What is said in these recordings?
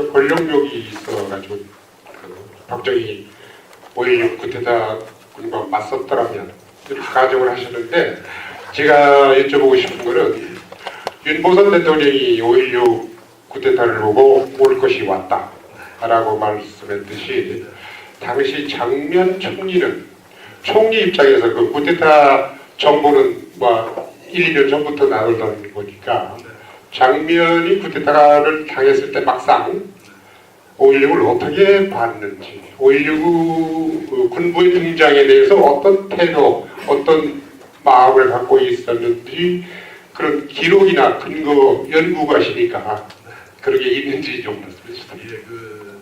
저 권력욕이 있어가지고 그 박정희 5.16 쿠데타 군과 맞섰더라면 이렇게 가정을 하셨는데 제가 여쭤보고 싶은 거는 윤보선 대통령이 5.16 쿠데타를 보고 올 것이 왔다 라고 말씀했듯이 당시 장면 총리는 총리 입장에서 그 쿠데타 정보는 뭐 1, 2년 전부터 나오던 거니까 장면이 쿠데타를 당했을 때 막상 5.16을 어떻게 봤는지 5.19 군부의 등장에 대해서 어떤 태도, 어떤 마음을 갖고 있었는지 그런 기록이나 근거 연구가시니까 그런 게 있는지 좀 말씀해 주세요. 예, 그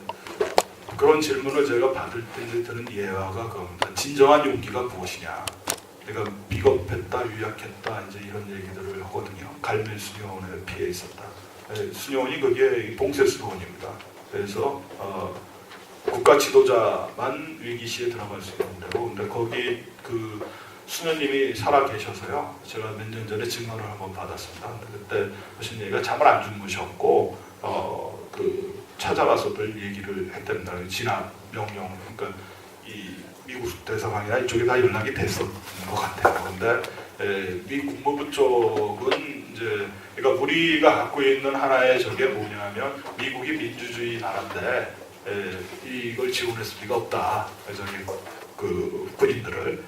그런 질문을 제가 받을 때 드는 예화가 그겁니다. 진정한 용기가 무엇이냐? 그러니까 비겁했다, 유약했다 이제 이런 얘기들을 하거든요. 갈멜 수녀원에 피해 있었다. 예, 수녀원이 그게 동세 수녀원입니다. 그래서 어, 국가 지도자만 위기시에 들어갈 수 있는 데고, 근데 거기 그 수녀님이 살아 계셔서요. 제가 몇 년 전에 증언을 한번 받았습니다. 그때 하신 얘기가 잠을 안 주무셨고, 어, 그 찾아가서들 얘기를 했답니다. 진압 명령, 그러니까 이 미국 대사관이나 이쪽에 다 연락이 됐었던 것 같아요. 근데 에, 미 국무부 쪽은 이제 그러니까 우리가 갖고 있는 하나의 저게 뭐냐면 미국이 민주주의 나라인데 에, 이걸 지원했을 리가 없다. 저기 그 군인들을.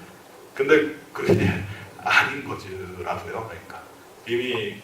근데 그게 아닌 거지라고요. 그러니까 이미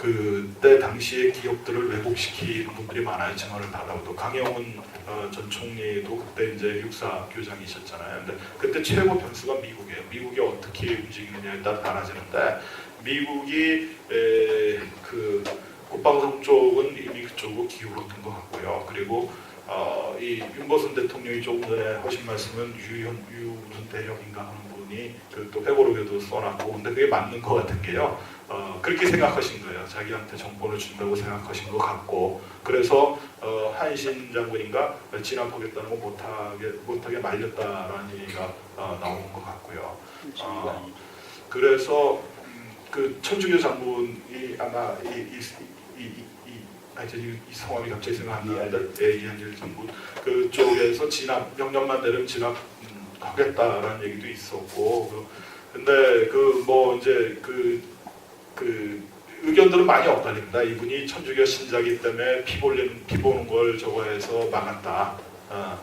그때 당시의 기억들을 왜곡시키는 분들이 많아요. 증언을 받아도 강영훈 어, 전 총리도 그때 이제 육사 교장이셨잖아요. 근데 그때 최고 변수가 미국이에요. 미국이 어떻게 움직이느냐에 따라 달라지는데 미국이 에, 그 국방성 쪽은 이미 그쪽으로 기울었던 것 같고요. 그리고 어, 이 윤보선 대통령이 조금 전에 하신 말씀은 유현 유준 대령인가 하는 분 이 그또 회고록에도 써놨고 근데 그게 맞는 것 같은 게요. 어, 그렇게 생각하신 거예요. 자기한테 정보를 준다고 생각하신 것 같고 그래서 어, 한신 장군인가 진압하겠다는 거 못하게 못하게 말렸다라는 얘기가 어, 나오는 것 같고요. 어, 그래서 음, 그 천주교 장군이 아마 이, 이, 이, 이, 이, 아, 이제 이, 이 성함이 갑자기 생각 안 나는데 예, 이한일 장군 그쪽에서 진압 명령만 내리면 진압 음, 하겠다라는 얘기도 있었고 그, 근데 그 뭐 이제 그 그 의견들은 많이 엇갈립니다. 이분이 천주교 신자기 때문에 피 볼리는 피 보는 걸 저거 해서 막았다. 아,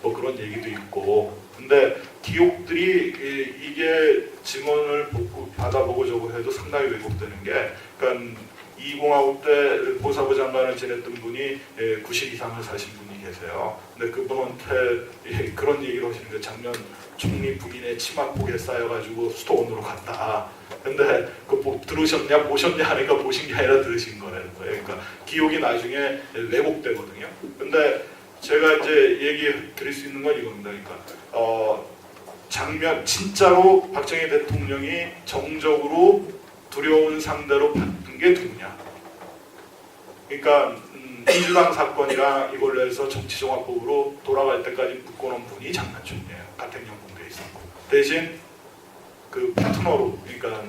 뭐 그런 얘기도 있고. 근데 기록들이 이- 이게 증언을 보고 받아보고 저거 해도 상당히 왜곡되는 게, 그러니까 이공화국 때 보사부 장관을 지냈던 분이 90 이상을 사신 분이 계세요. 근데 그분한테 예, 그런 얘기를 하시는 게 작년 총리 부인의 치마폭에 쌓여가지고 수도원으로 갔다. 근데 그 보- 들으셨냐 보셨냐 하니까 보신 게 아니라 들으신 거라는 거예요. 그러니까 기억이 나중에 왜곡되거든요. 근데 제가 이제 얘기 드릴 수 있는 건 이겁니다. 그러니까 어, 장면 진짜로 박정희 대통령이 정적으로 두려운 상대로 봤던 게 누구냐? 그러니까 음, 민주당 사건이랑 이걸로 해서 정치종합법으로 돌아갈 때까지 묶어놓은 분이 장난총이에요. 같은 영국에 있었고 대신 그 파트너로 그러니까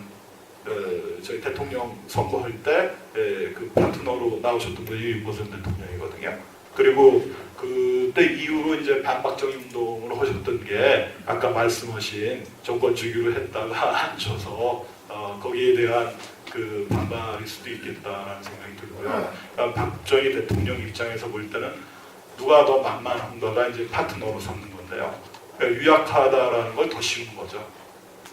어, 저희 대통령 선거할 때그 파트너로 나오셨던 분이 윤보선 대통령이거든요. 그리고 그때 이후로 이제 반박정희 운동을 하셨던 게 아까 말씀하신 정권 주기로 했다가 앉혀서 어, 거기에 대한 그 반발일 수도 있겠다라는 생각이 들고요. 그러니까 박정희 대통령 입장에서 볼 때는 누가 더 만만한가가 이제 파트너로 삼는 건데요. 그러니까 유약하다라는 걸 더 쉬운 거죠.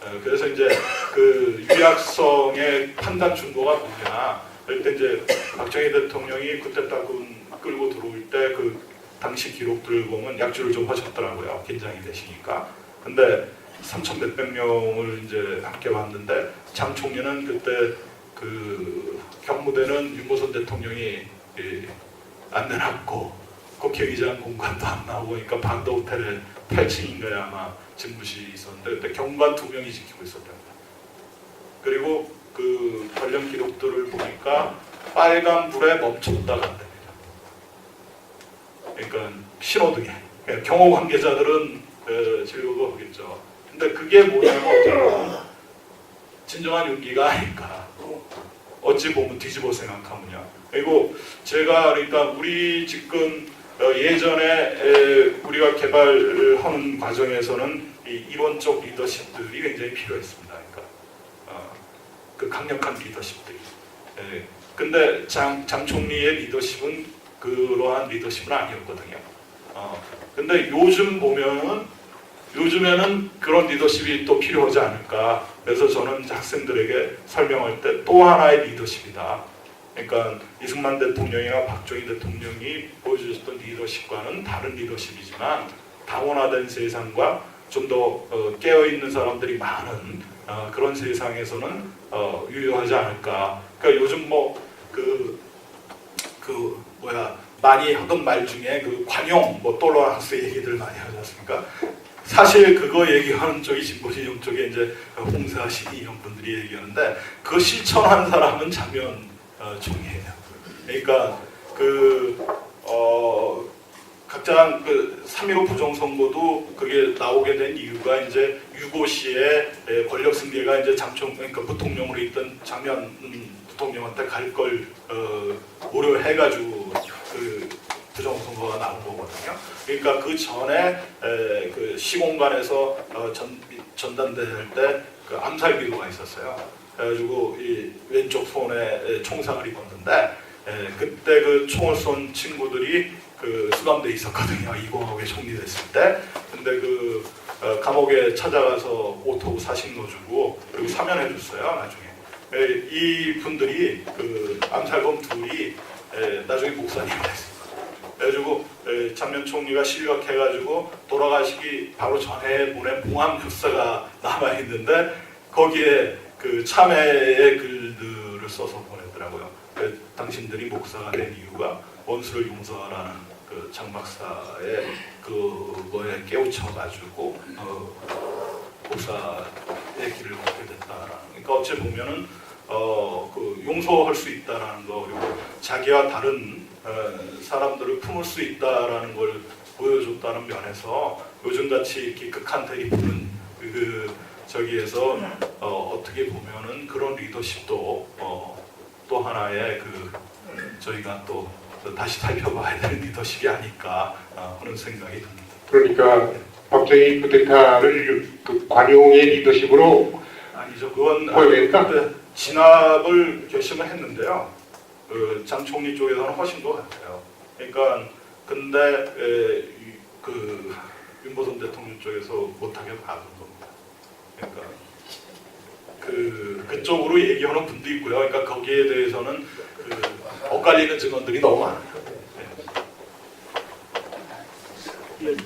어, 그래서 이제 그 유약성의 판단 준거가 뭐냐. 그럴 때 이제 박정희 대통령이 그때 딱군 끌고 들어올 때 그 당시 기록들을 보면 약주를 좀 하셨더라고요. 긴장이 되시니까. 근데 3천 몇백 명을 이제 함께 왔는데 장 총리는 그때 그 경무대는 윤보선 대통령이 예, 안 내놨고 국회의장 공간도 안 나오고 그러니까 반도 호텔에 8층인가에 아마 집무실이 있었는데 그때 경관 두 명이 지키고 있었답니다. 그리고 그 관련 기록들을 보니까 빨간 불에 멈췄다 간답니다. 그러니까 신호등에 그러니까 경호 관계자들은 그 즐거워 하겠죠. 근데 그게 뭐냐면 진정한 용기가 아닐까. 어찌 보면 뒤집어 생각하느냐. 그리고 제가 그러니까 우리 지금 어, 예전에 에, 우리가 개발하는 과정에서는 이 이론적 리더십들이 굉장히 필요했습니다. 그러니까 어, 그 강력한 리더십들이. 예. 근데 장, 장 총리의 리더십은 그러한 리더십은 아니었거든요. 어, 근데 요즘 보면은 요즘에는 그런 리더십이 또 필요하지 않을까. 그래서 저는 학생들에게 설명할 때 또 하나의 리더십이다. 그러니까 이승만 대통령이나 박정희 대통령이 보여주셨던 리더십과는 다른 리더십이지만 다원화된 세상과 좀 더 깨어 있는 사람들이 많은 어, 그런 세상에서는 어, 유효하지 않을까. 그러니까 요즘 뭐 그 그 뭐야 많이 하던 말 중에 그 관용 뭐 톨러란스 얘기들 많이 하지 않습니까? 사실 그거 얘기하는 쪽이 진보 진영 쪽에 이제 홍사 시기 이런 분들이 얘기하는데 그 실천한 사람은 장면 어, 총이에요. 그러니까 그 어 각자 그3.15 부정선거도 그게 나오게 된 이유가 이제 유고 시에 에, 권력 승계가 이제 장총 그러니까 부통령으로 있던 장면 음, 부통령한테 갈걸 어, 고려해가지고 그 부정 선거가 나온 거거든요. 그러니까 그 전에 에, 그 시공간에서 어, 전 전단대할 때그 암살 기도가 있었어요. 그래가지고 이 왼쪽 손에 에, 총상을 입었는데 에, 그때 그 총을 쏜 친구들이 그 수감돼 있었거든요. 이공학에 총리됐을 때. 근데 그 어, 감옥에 찾아가서 오토 사식 넣어주고 그리고 사면해줬어요. 나중에. 에, 이 분들이 그 암살범 둘이 에, 나중에 목사님이 됐어요. 그래가지고 에, 장면 총리가 실격해가지고 돌아가시기 바로 전에 보낸 봉함 역사가 남아 있는데 거기에 그 참회의 글들을 써서 보냈더라고요. 그 당신들이 목사가 된 이유가 원수를 용서하라는 그 장박사의 그거에 깨우쳐가지고 어, 목사의 길을 걷게 됐다라는. 그러니까 어찌 보면은 어 그 용서할 수 있다라는 거 그리고 자기와 다른 어, 사람들을 품을 수 있다라는 걸 보여줬다는 면에서 요즘같이 이렇게 극한 대립은 그 저기에서 어, 어떻게 보면은 그런 리더십도 어, 또 하나의 그 저희가 또 다시 살펴봐야 될 리더십이 아닐까 어, 하는 생각이 듭니다. 그러니까 박정희 쿠데타를 그 관용의 리더십으로 아니죠. 그건 보여야겠다? 그때 진압을 결심을 했는데요. 그장 총리 쪽에서는 허신 것 같아요. 그러니까 근데 에, 이- 그 윤보선 대통령 쪽에서 못하게 막은 겁니다. 그러니까 그 그쪽으로 얘기하는 분도 있고요. 그러니까 거기에 대해서는 그 엇갈리는 증언들이 너무 많아요. 네.